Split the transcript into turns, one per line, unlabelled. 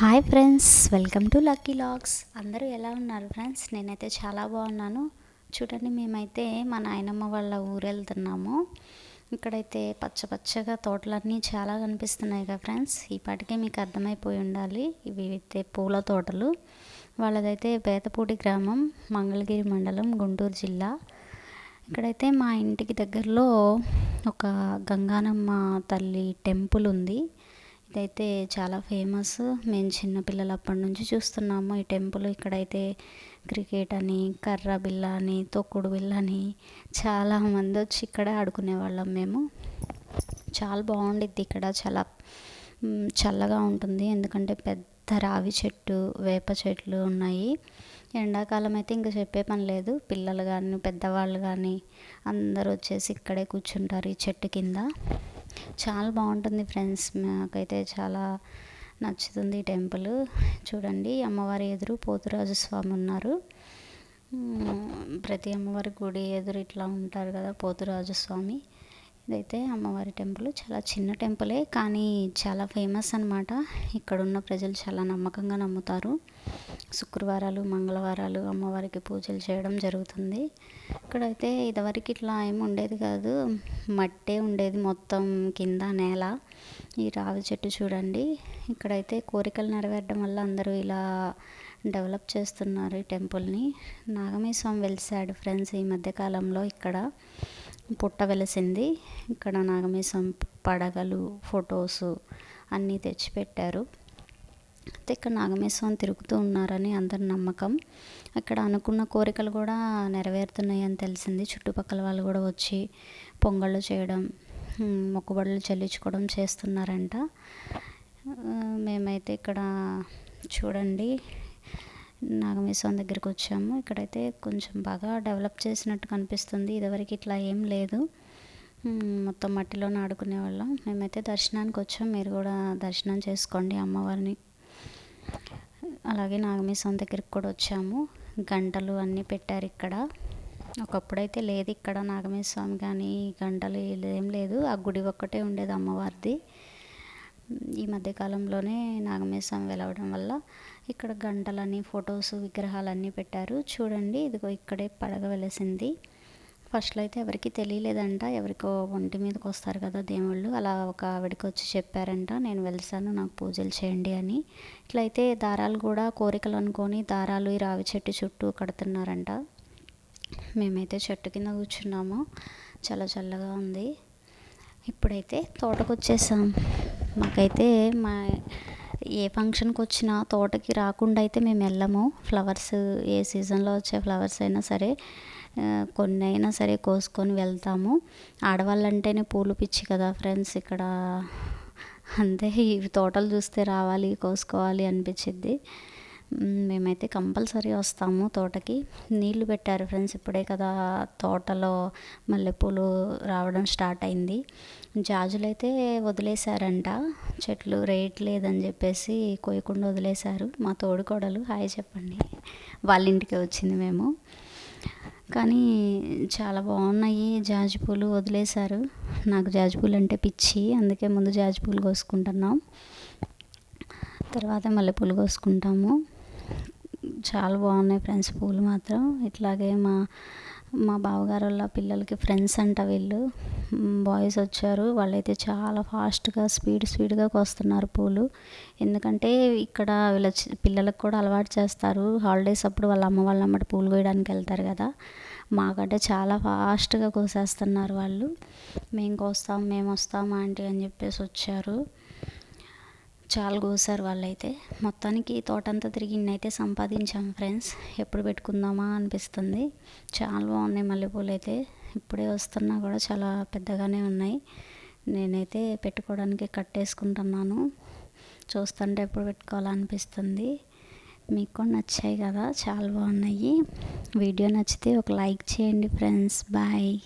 Hi friends welcome to lucky logs అందరూ ఎలా ఉన్నారు ఫ్రెండ్స్? నేనైతే చాలా బాగున్నాను. చూడండి మేమైతే మా నాయనమ్మ వాళ్ళ ఊరు వెళ్తున్నాము. ఇక్కడైతే పచ్చ పచ్చగా తోటలన్నీ చాలా కనిపిస్తున్నాయి కదా ఫ్రెండ్స్. ఈ పాటికే మీకు అర్థమైపోయి ఉండాలి. ఇవి అయితే పూల తోటలు. వాళ్ళదైతే బేతపూడి గ్రామం మంగళగిరి మండలం గుంటూరు జిల్లా. ఇక్కడైతే మా ఇంటికి దగ్గరలో ఒక గంగానమ్మ తల్లి టెంపుల్ ఉంది. ఇదైతే చాలా ఫేమస్. మేము చిన్నపిల్లలు అప్పటి నుంచి చూస్తున్నాము. ఈ టెంపుల్ ఇక్కడైతే క్రికెట్ అని కర్ర బిల్ల అని తొక్కుడు బిల్ల అని చాలా మంది వచ్చి ఇక్కడే ఆడుకునే వాళ్ళం మేము. చాలా బాగుండిద్ది ఇక్కడ. చాలా చల్లగా ఉంటుంది. ఎందుకంటే పెద్ద రావి చెట్టు వేప చెట్లు ఉన్నాయి. ఎండాకాలం అయితే ఇంకా చెప్పే పని లేదు. పిల్లలు కానీ పెద్దవాళ్ళు కానీ అందరూ వచ్చేసి ఇక్కడే కూర్చుంటారు ఈ చెట్టు కింద. చాలా బాగుంటుంది ఫ్రెండ్స్. నాకైతే చాలా నచ్చుతుంది ఈ టెంపుల్. చూడండి అమ్మవారి ఎదురు పోతురాజు స్వామి ఉన్నారు. ప్రతి అమ్మవారి గుడి ఎదురు ఇట్లా ఉంటారు కదా పోతురాజు స్వామి. ఇదైతే అమ్మవారి టెంపుల్. చాలా చిన్న టెంపులే కానీ చాలా ఫేమస్ అనమాట ఇక్కడున్న ప్రజలు చాలా నమ్మకంగా నమ్ముతారు. శుక్రవారాలు మంగళవారాలు అమ్మవారికి పూజలు చేయడం జరుగుతుంది. ఇక్కడైతే ఇదివరకు ఇట్లా ఏమి ఉండేది కాదు. మట్టే ఉండేది మొత్తం కింద నేల. ఈ రావి చెట్టు చూడండి. ఇక్కడైతే కోరికలు నెరవేరడం వల్ల అందరూ ఇలా డెవలప్ చేస్తున్నారు ఈ టెంపుల్ని. నాగమీ స్వామి వెలిసాడు ఫ్రెండ్స్ ఈ మధ్యకాలంలో ఇక్కడ పుట్ట వెలిసింది. ఇక్కడ నాగమీసం పడగలు ఫొటోస్ అన్నీ తెచ్చిపెట్టారు. అయితే ఇక్కడ నాగమేశ్వరం తిరుగుతూ ఉన్నారని అందరి నమ్మకం. అక్కడ అనుకున్న కోరికలు కూడా నెరవేరుతున్నాయని తెలిసింది. చుట్టుపక్కల వాళ్ళు కూడా వచ్చి పొంగళ్ళు చేయడం మొక్కుబడులు చెల్లించుకోవడం చేస్తున్నారంట. మేమైతే ఇక్కడ చూడండి నాగమేశ్వరం దగ్గరికి వచ్చాము. ఇక్కడైతే కొంచెం బాగా డెవలప్ చేసినట్టు కనిపిస్తుంది. ఇదివరకు ఇట్లా ఏం లేదు. మొత్తం మట్టిలోనే ఆడుకునే వాళ్ళం. మేమైతే దర్శనానికి వచ్చాం. మీరు కూడా దర్శనం చేసుకోండి అమ్మవారిని. అలాగే నాగమీసం దగ్గరికి కూడా వచ్చాము. గంటలు అన్నీ పెట్టారు ఇక్కడ. ఒకప్పుడైతే లేదు ఇక్కడ నాగమేశ్వరం కానీ గంటలు ఏం లేదు. ఆ గుడి ఒక్కటే ఉండేది అమ్మవారిది. ఈ మధ్యకాలంలోనే నాగమేశ్వరం వెలవడం వల్ల ఇక్కడ గంటలని ఫొటోస్ విగ్రహాలన్నీ పెట్టారు. చూడండి ఇదిగో ఇక్కడే పడగ వెలిసింది. ఫస్ట్లో అయితే ఎవరికి తెలియలేదంట. ఎవరికో ఒంటి మీదకి వస్తారు కదా దేవుళ్ళు. అలా ఒక ఆవిడకి వచ్చి చెప్పారంట నేను వెళ్తాను నాకు పూజలు చేయండి అని. ఇట్లయితే దారాలు కూడా కోరికలు అనుకొని దారాలు ఈ రావి చెట్టు చుట్టూ కడుతున్నారంట. మేమైతే చెట్టు కింద కూర్చున్నాము. చాలా చల్లగా ఉంది. ఇప్పుడైతే తోటకు వచ్చేసాం మాకైతే మా ఏ ఫంక్షన్కి వచ్చినా తోటకి రాకుండా అయితే మేము వెళ్ళము. ఫ్లవర్స్ ఏ సీజన్లో వచ్చే ఫ్లవర్స్ అయినా సరే కొన్ని అయినా సరే కోసుకొని వెళ్తాము. ఆడవాళ్ళంటేనే పూలు పిచ్చి కదా ఫ్రెండ్స్ ఇక్కడ అంతే. ఈ తోటలు చూస్తే రావాలి కోసుకోవాలి అనిపించింది మేమైతే కంపల్సరీ వస్తాము తోటకి. నీళ్ళు పెట్టారు ఫ్రెండ్స్ ఇప్పుడే కదా తోటలో మల్లెపూలు రావడం స్టార్ట్ అయింది. జాజులు అయితే వదిలేశారంట చెట్లు రేట్ లేదని చెప్పేసి కోయకుండా వదిలేశారు. మా తోడుకోడలు హాయ్ చెప్పండి వాళ్ళ ఇంటికి వచ్చింది మేము. కానీ చాలా బాగున్నాయి జాజి పూలు వదిలేశారు. నాకు జాజి పూలు అంటే పిచ్చి అందుకే ముందు జాజి పూలు కోసుకుంటున్నాం. తర్వాత మల్లెపూలు కోసుకుంటాము. చాలా బాగున్నాయి ఫ్రెండ్స్ పూలు మాత్రం. ఇట్లాగే మా మా బావగారు వాళ్ళ పిల్లలకి ఫ్రెండ్స్ అంట వీళ్ళు. బాయ్స్ వచ్చారు. వాళ్ళైతే చాలా ఫాస్ట్గా స్పీడ్ స్పీడ్గా కోస్తున్నారు పూలు. ఎందుకంటే ఇక్కడ వీళ్ళ పిల్లలకు కూడా అలవాటు చేస్తారు. హాలిడేస్ అప్పుడు వాళ్ళ అమ్మ వాళ్ళ అమ్మటి పూలు కోయడానికి వెళ్తారు కదా. మాకంటే చాలా ఫాస్ట్గా కోసేస్తున్నారు వాళ్ళు. మేము కోస్తాం మేము వస్తాం ఆంటీ అని చెప్పేసి వచ్చారు. చాలా కోసారు వాళ్ళైతే. మొత్తానికి తోటంతా తిరిగి ఇన్నైతే సంపాదించాం ఫ్రెండ్స్. ఎప్పుడు పెట్టుకుందామా అనిపిస్తుంది. చాలా బాగున్నాయి మల్లెపూలు అయితే. ఇప్పుడే వస్తున్నా కూడా చాలా పెద్దగానే ఉన్నాయి. నేనైతే పెట్టుకోవడానికి కట్టేసుకుంటున్నాను. చూస్తుంటే ఎప్పుడు పెట్టుకోవాలనిపిస్తుంది మీకు కూడా నచ్చాయి కదా. చాలా బాగున్నాయి. వీడియో నచ్చితే ఒక లైక్ చేయండి ఫ్రెండ్స్. బాయ్.